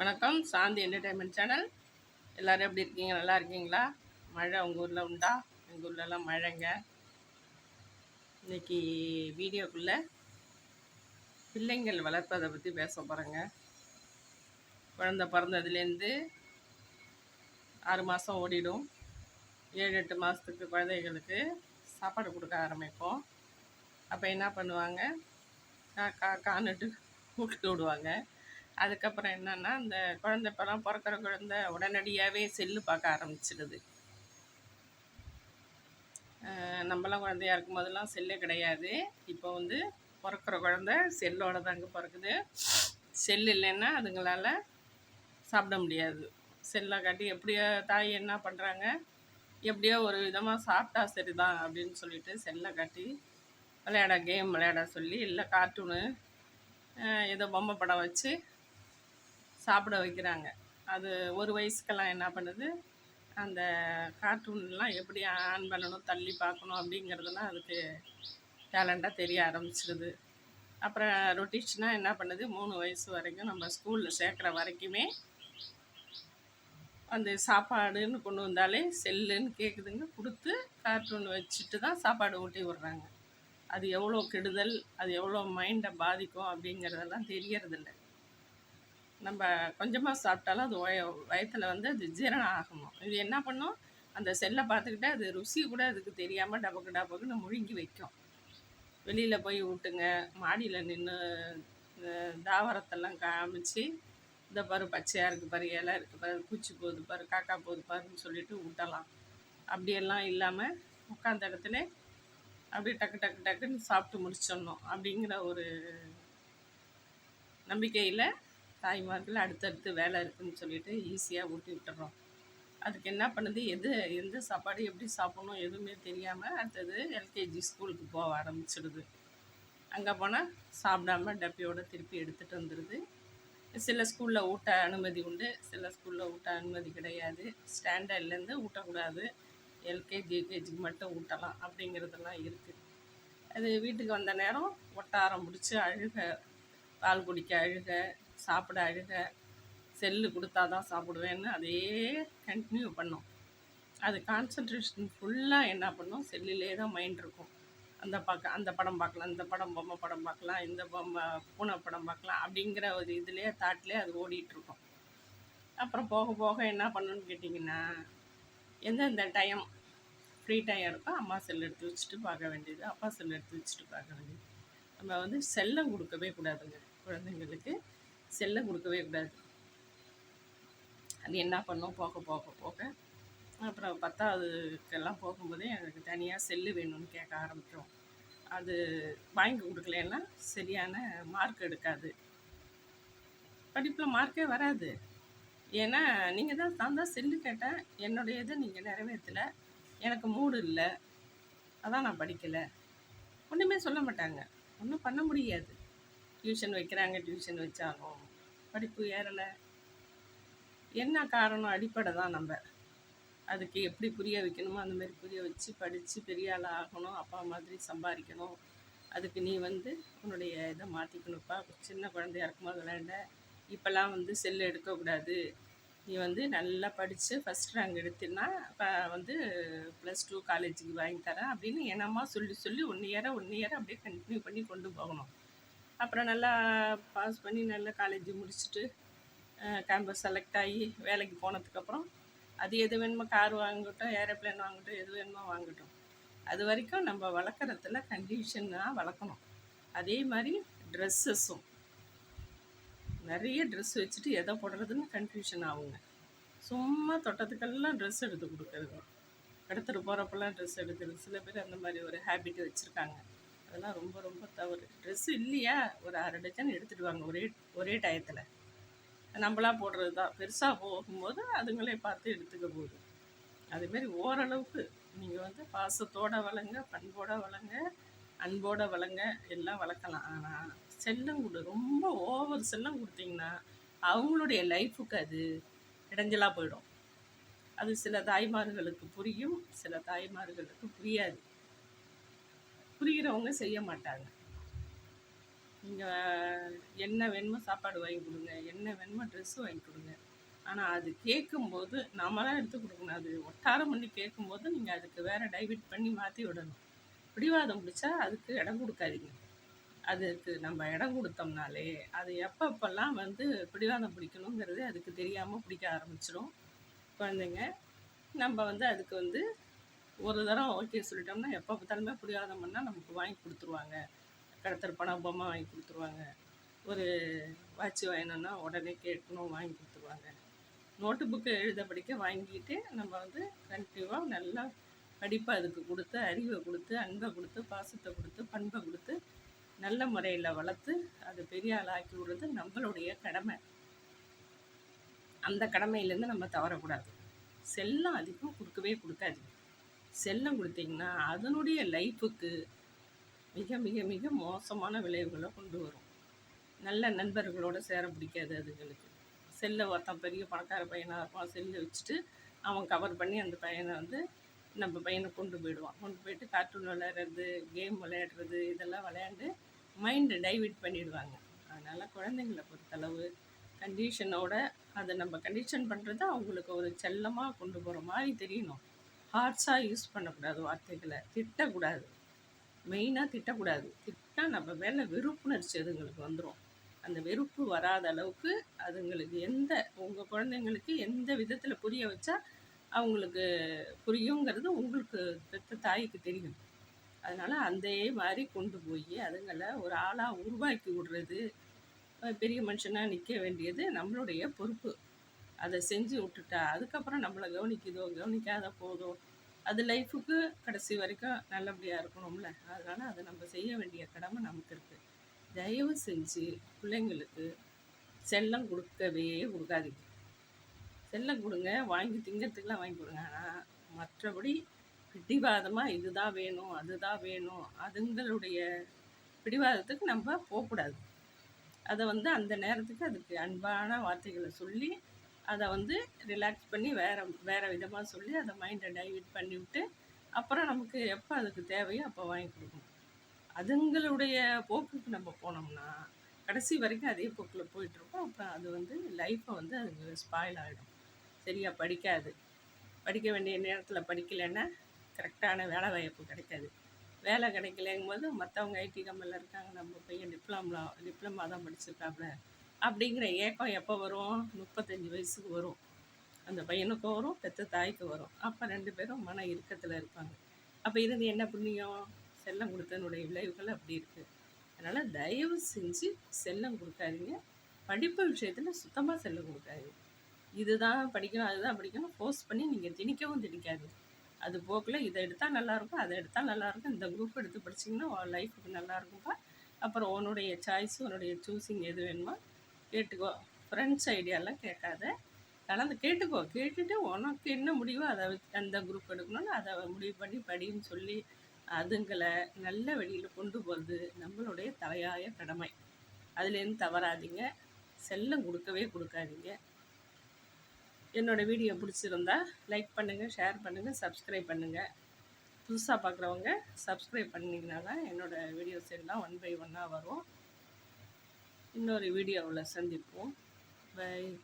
வணக்கம் சாந்தி entertainment channel எல்லோரும் எப்படி இருக்கீங்க? நல்லா இருக்கீங்களா? மழை உங்கள் ஊரில் உண்டா? எங்கள் ஊர்லலாம் மழைங்க. இன்னைக்கு வீடியோக்குள்ளே பிள்ளைங்கள் வளர்ப்பதை பற்றி பேச போகிறேங்க குழந்த பிறந்ததுலேருந்து ஆறு மாதம் ஓடிடும். ஏழு எட்டு மாதத்துக்கு குழந்தைகளுக்கு சாப்பாடு கொடுக்க ஆரம்பிப்போம். அப்போ என்ன பண்ணுவாங்க? கா கான்னுட்டு கூப்பிட்டு விடுவாங்க. அதுக்கப்புறம் என்னென்னா அந்த குழந்தை இப்போலாம் பிறக்கிற குழந்த உடனடியாகவே செல்லு பார்க்க ஆரம்பிச்சிடுது. நம்மளாம் குழந்தையா இருக்கும் போதெல்லாம் செல்லே கிடையாது. இப்போ வந்து பிறக்கிற குழந்த செல்லோட தாங்க பிறக்குது. செல் இல்லைன்னா அதுங்களால சாப்பிட முடியாது. செல்லை காட்டி எப்படியோ தாய் என்ன பண்ணுறாங்க எப்படியோ ஒரு விதமாக சாப்பிட்டா சரிதான் அப்படின்னு சொல்லிட்டு செல்லை காட்டி விளையாட கேம் விளையாட சொல்லி இல்லை கார்ட்டூனு ஏதோ பொம்மை படம் வச்சு சாப்பிட வைக்கிறாங்க. அது ஒரு வயசுக்கெல்லாம் என்ன பண்ணுது? அந்த கார்ட்டூன்லாம் எப்படி ஆன் பண்ணணும் தள்ளி பார்க்கணும் அப்படிங்கிறதுலாம் அதுக்கு டேலண்ட்டாக தெரிய ஆரம்பிச்சிடுது அப்புறம் ரொட்டீஷனாக என்ன பண்ணுது? மூணு வயசு வரைக்கும் நம்ம ஸ்கூலில் சேர்க்குற வரைக்குமே அந்த சாப்பாடுன்னு கொண்டு வந்தாலே செல்லுன்னு கேட்குதுங்க கொடுத்து கார்ட்டூன் வச்சுட்டு தான் சாப்பாடு ஊட்டி விட்றாங்க. அது எவ்வளோ கெடுதல் அது எவ்வளோ மைண்டை பாதிக்கும் அப்படிங்கிறதெல்லாம் தெரியறதில்ல. நம்ம கொஞ்சமாக சாப்பிட்டாலும் அது வய வயத்தில் வந்து அது ஜீரணம் ஆகணும். இது என்ன பண்ணும்? அந்த செல்லை பார்த்துக்கிட்டே அது ருசி கூட அதுக்கு தெரியாமல் டபக்கு டபக்குன்னு முழுங்கி வைக்கும். வெளியில் போய் விட்டுங்க மாடியில் நின்று தாவரத்தெல்லாம் காமிச்சு இந்த பாரு பச்சையாக இருக்குது பாரு இலை இருக்குது பாரு பூச்சி போகுது பாரு காக்கா போகுது பாருன்னு சொல்லிட்டு விட்டலாம் அப்படியெல்லாம் இல்லாமல் உட்காந்த இடத்துல அப்படியே டக்கு டக்கு டக்குன்னு சாப்பிட்டு முடிச்சிடணும் அப்படிங்கிற ஒரு நம்பிக்கையில் தாய்மார்கள் அடுத்தடுத்து வேலை இருக்குதுன்னு சொல்லிட்டு ஈஸியாக ஊட்டி விட்டுறோம். அதுக்கு என்ன பண்ணுது? எது எந்த சாப்பாடு எப்படி சாப்பிட்ணும் எதுவுமே தெரியாமல் அடுத்தது எல்கேஜி ஸ்கூலுக்கு போக ஆரம்பிச்சிடுது. அங்கே போனால் சாப்பிடாம டப்பியோடு திருப்பி எடுத்துகிட்டு வந்துடுது சில ஸ்கூலில் ஊட்ட அனுமதி உண்டு சில ஸ்கூலில் ஊட்ட அனுமதி கிடையாது. ஸ்டாண்டர்ட்லேருந்து ஊட்டக்கூடாது. எல்கேஜி யூகேஜிக்கு மட்டும் ஊட்டலாம் அப்படிங்கிறதெல்லாம் இருக்குது அது வீட்டுக்கு வந்த நேரம் ஒட்டாரம் பிடிச்சி அழுக பால் குடிக்க அழுக சாப்பிட அழுக செல்லு கொடுத்தா தான் சாப்பிடுவேன்னு அதே கண்டினியூ பண்ணோம். அது கான்சன்ட்ரேஷன் ஃபுல்லாக என்ன பண்ணும்? செல்லிலே தான் மைண்ட் இருக்கும். அந்த பார்க்க அந்த படம் பார்க்கலாம் இந்த படம் பொம்மை படம் பார்க்கலாம் இந்த பொம்மை பூனை படம் பார்க்கலாம் அப்படிங்கிற ஒரு இதுலேயே தாட்லேயே அது ஓடிட்டுருக்கும் அப்புறம் போக போக என்ன பண்ணணும்னு கேட்டிங்கன்னா எந்தெந்த டைம் ஃப்ரீ டைம் இருக்கோ அம்மா செல் எடுத்து வச்சுட்டு பார்க்க வேண்டியது அப்பா செல் எடுத்து வச்சுட்டு பார்க்க வேண்டியது. நம்ம வந்து செல்லம் கொடுக்கவே கூடாதுங்க. குழந்தைங்களுக்கு செல்லை கொடுக்கவே கூடாது. அது என்ன பண்ணோம்? போக போக போக. அப்புறம் பத்தாவதுக்கெல்லாம் போகும்போதே எனக்கு தனியாக செல்லு வேணும்னு கேட்க ஆரம்பித்தோம் அது வாங்கி கொடுக்கலன்னா சரியான மார்க் எடுக்காது. படிப்பில் மார்க்கே வராது. ஏன்னா நீங்கள் தான் நான் தான் செல்லு கேட்டேன். என்னுடைய இதை நீங்கள் நிறைவேற்றலை. எனக்கு மூடு இல்லை. அதான் நான் படிக்கலை. ஒன்றுமே சொல்ல மாட்டாங்க. ஒன்றும் பண்ண முடியாது. டியூஷன் வைக்கிறாங்க டியூஷன் வச்சாலும் படிப்பு ஏறலை. என்ன காரணம்? அடிப்படை தான் நம்ம. அதுக்கு எப்படி புரிய வைக்கணுமோ அந்த மாதிரி புரிய வச்சு படித்து பெரிய ஆள் ஆகணும் அப்பா மாதிரி சம்பாதிக்கணும். அதுக்கு நீ வந்து உன்னுடைய இதை மாற்றிக்கணும்ப்பா சின்ன குழந்தையா இருக்கும்போது விளையாண்ட. இப்போல்லாம் வந்து செல்லு எடுக்கக்கூடாது. நீ வந்து நல்லா படித்து ஃபஸ்ட் ரேங்க் எடுத்தினா இப்போ வந்து ப்ளஸ் டூ காலேஜுக்கு வாங்கி தரேன் அப்படின்னு என்னம்மா சொல்லி சொல்லி ஒன் இயரை ஒன் இயரை அப்படியே கண்டினியூ பண்ணி கொண்டு போகணும். அப்புறம் நல்லா பாஸ் பண்ணி நல்லா காலேஜ் முடிச்சுட்டு கேம்பஸ் செலக்ட் ஆகி வேலைக்கு போனதுக்கப்புறம் அது எது வேணுமோ கார் வாங்கட்டும் ஏரோப்ளேன் வாங்கட்டும் எது வேணுமோ வாங்கட்டும். அது வரைக்கும் நம்ம வளர்க்குறதுல கண்டிஷனாக வளர்க்கணும். அதே மாதிரி ட்ரெஸ்ஸஸும் நிறைய ட்ரெஸ் வச்சுட்டு எதை போடுறதுன்னு கன்ஃபியூஷன் ஆகுங்க. சும்மா தொட்டத்துக்கெல்லாம் ட்ரெஸ் எடுத்து கொடுக்குறது எடுத்துகிட்டு போகிறப்பெல்லாம் ட்ரெஸ் எடுக்கிறது. சில பேர் அந்த மாதிரி ஒரு ஹேபிட் வச்சுருக்காங்க. அதெல்லாம் ரொம்ப ரொம்ப தவறு. ட்ரெஸ்ஸு இல்லையா? ஒரு அரை டஜன் எடுத்துகிட்டு வாங்க. ஒரே ஒரே டயத்தில். நம்மளா போடுறது தான். பெருசாக போகும்போது அதுங்களே பார்த்து எடுத்துக்க போகுது அதுமாரி ஓரளவுக்கு நீங்கள் வந்து பாசத்தோடு வளங்க பண்போட வளங்க அன்போட வளங்க எல்லாம் வளர்க்கலாம். ஆனால் செல்லம் கொடு ரொம்ப ஓவர் செல்லம் கொடுத்தீங்கன்னா அவங்களுடைய லைஃபுக்கு அது இடைஞ்சலாக போயிடும். அது சில தாய்மார்களுக்கு புரியும் சில தாய்மார்களுக்கு புரியாது. புரிகிறவங்க செய்ய மாட்டாங்க. நீங்கள் என்ன வேணுமோ சாப்பாடு வாங்கி கொடுங்க என்ன வேணுமோ ட்ரெஸ்ஸு வாங்கி கொடுங்க. ஆனால் அது கேட்கும்போது நாம தான் எடுத்து கொடுக்கணும். அது ஒட்டாரம் பண்ணி கேட்கும்போது நீங்கள் அதுக்கு வேறு டைவர்ட் பண்ணி மாற்றி விடணும். பிடிவாதம் பிடிச்சா அதுக்கு இடம் கொடுக்காதீங்க. அதுக்கு நம்ம இடம் கொடுத்தோம்னாலே அது எப்பப்பெல்லாம் வந்து பிடிவாதம் பிடிக்கணுங்கிறது அதுக்கு தெரியாமல் பிடிக்க ஆரம்பிச்சிடும் குழந்தைங்க நம்ம வந்து அதுக்கு வந்து ஒரு தரம் ஓகே சொல்லிட்டோம்னா எப்போ பார்த்தாலுமே பிடிவாதம் நமக்கு வாங்கி கொடுத்துருவாங்க. கடத்தல் பணம் பொம்மை வாங்கி கொடுத்துருவாங்க. ஒரு வாட்ச் வாங்கணுன்னா உடனே கேட்கணும் வாங்கி கொடுத்துருவாங்க. நோட்டு புக்கு எழுத படிக்க வாங்கிட்டு நம்ம வந்து கண்டிப்பாக நல்லா படிப்பை அதுக்கு கொடுத்து அறிவை கொடுத்து அன்பை கொடுத்து பாசத்தை கொடுத்து பண்பை கொடுத்து நல்ல முறையில் வளர்த்து அது பெரிய ஆளாக்கி விடுறது நம்மளுடைய கடமை. அந்த கடமையிலேருந்து நம்ம தவறக்கூடாது. செல்லம் அதிகம் கொடுக்கவே கொடுக்காது செல்லம் கொடுத்தீங்கன்னா அதனுடைய லைஃபுக்கு மிக மிக மிக மோசமான விளைவுகளை கொண்டு வரும். நல்ல நண்பர்களோட சேர பிடிக்காது அதுங்களுக்கு. செல்லை ஒருத்தன் பெரிய பணக்கார பையனாக இருப்பான் செல்லை வச்சுட்டு அவன் கவர் பண்ணி அந்த பையனை வந்து நம்ம பையனை கொண்டு போயிடுவான். கொண்டு போயிட்டு கார்ட்டூன் விளையாடுறது கேம் விளையாடுறது இதெல்லாம் விளையாண்டு மைண்டை டைவெர்ட் பண்ணிடுவாங்க. அதனால் குழந்தைங்கள பொறுத்தளவு கண்டிஷனோட அதை நம்ம கண்டிஷன் பண்ணுறது அவங்களுக்கு ஒரு செல்லமாக கொண்டு போகிற மாதிரி தெரியணும். ஹார்ட்ஸாக யூஸ் பண்ணக்கூடாது வார்த்தைகளை. திட்டக்கூடாது. மெயினாக திட்டக்கூடாது. திட்டா நம்ம மேலே வெறுப்புணர்ச்சி அதுங்களுக்கு வந்துடும் அந்த வெறுப்பு வராத அளவுக்கு அதுங்களுக்கு எந்த உங்கள் குழந்தைங்களுக்கு எந்த விதத்தில் புரிய வச்சா அவங்களுக்கு புரியுங்கிறது உங்களுக்கு பெற்ற தாய்க்கு தெரியும். அதனால் அதே மாதிரி கொண்டு போய் அதுங்களை ஒரு ஆளாக உருவாக்கி விடுறது பெரிய மனுஷனாக நிற்க வேண்டியது நம்மளுடைய பொறுப்பு. அதை செஞ்சு விட்டுட்டா அதுக்கப்புறம் நம்மளை கவனிக்குதோ கவனிக்காத போதோ அது லைஃபுக்கு கடைசி வரைக்கும் நல்லபடியாக இருக்கணும்ல. அதனால் அதை நம்ம செய்ய வேண்டிய கடமை நமக்கு இருக்குது தயவு செஞ்சு பிள்ளைங்களுக்கு செல்லம் கொடுக்கவே கொடுக்காதீங்க. செல்லம் கொடுங்க வாங்கி திங்கிறதுக்கெலாம் வாங்கி கொடுங்க. ஆனால் மற்றபடி பிடிவாதமாக இதுதான் வேணும் அதுதான் வேணும் அதுங்களுடைய பிடிவாதத்துக்கு நம்ம போகக்கூடாது. அதை வந்து அந்த நேரத்துக்கு அதுக்கு அன்பான வார்த்தைகளை சொல்லி அதை வந்து ரிலாக்ஸ் பண்ணி வேறு வேறு விதமாக சொல்லி அதை மைண்டை டைவர்ட் பண்ணி விட்டு அப்புறம் நமக்கு எப்போ அதுக்கு தேவையோ அப்போ வாங்கி கொடுக்கணும். அதுங்களுடைய போக்குக்கு நம்ம போனோம்னா கடைசி வரைக்கும் அதே போக்கில் போயிட்டுருக்கோம். அப்புறம் அது வந்து லைஃப்பை வந்து அதுக்கு ஸ்பாயில் ஆகிடும் சரியாக படிக்காது. படிக்க வேண்டிய நேரத்தில் படிக்கலைன்னா கரெக்டான வேலை வாய்ப்பு கிடைக்காது. வேலை கிடைக்கலங்கும் போது மற்றவங்க ஐடி கம்பெனியில் இருக்காங்க நம்ம பையன் டிப்ளமா டிப்ளமா தான் படிச்சிருக்காப்புல. அப்படிங்கிற ஏக்கம் எப்போ வரும்? முப்பத்தஞ்சு வயசுக்கு வரும். அந்த பையனுக்கும் வரும் பெற்ற தாய்க்கு வரும். அப்போ ரெண்டு பேரும் மன இறுக்கத்தில் இருப்பாங்க. அப்போ இருந்து என்ன புண்ணியம்? செல்லம் கொடுத்தனுடைய விளைவுகள் அப்படி இருக்குது அதனால் தயவு செஞ்சு செல்லம் கொடுக்காதீங்க. படிப்பு விஷயத்தில் சுத்தமாக செல்லம் கொடுக்காதீங்க. இதுதான் படிக்கணும் அதுதான் படிக்கணும். ஃபோர்ஸ் பண்ணி நீங்கள் திணிக்கவும் திணிக்காதீங்க. அது போக்கில் இதை எடுத்தால் நல்லாயிருக்கும் அதை எடுத்தால் நல்லாயிருக்கும் இந்த குரூப் எடுத்து படிச்சிங்கன்னா உன் லைஃபுக்கு நல்லாயிருக்கும்ப்பா அப்புறம் உன்னுடைய சாய்ஸ் உன்னுடைய சூஸிங் எது வேணுமோ கேட்டுக்கோ. ஃப்ரெண்ட்ஸ் ஐடியாலாம் கேட்காத. கலந்து கேட்டுக்கோ. கேட்டுட்டு உனக்கு என்ன முடிவோ அதை அந்த குரூப் எடுக்கணும்னு அதை முடிவு பண்ணி படின்னு சொல்லி அதுங்களை நல்ல வழியில் கொண்டு போகிறது நம்மளுடைய தலையாய கடமை. அதுலேருந்து தவறாதீங்க. செல்லம் கொடுக்கவே கொடுக்காதீங்க. என்னோடய வீடியோ பிடிச்சிருந்தா லைக் பண்ணுங்கள் ஷேர் பண்ணுங்கள் சப்ஸ்கிரைப் பண்ணுங்கள் புதுசாக பார்க்குறவங்க சப்ஸ்கிரைப் பண்ணிங்கன்னா தான் என்னோடய வீடியோஸ் எல்லாம் ஒன் பை ஒன்னாக வரும். இன்னொரு வீடியோவில் சந்திப்போம். பை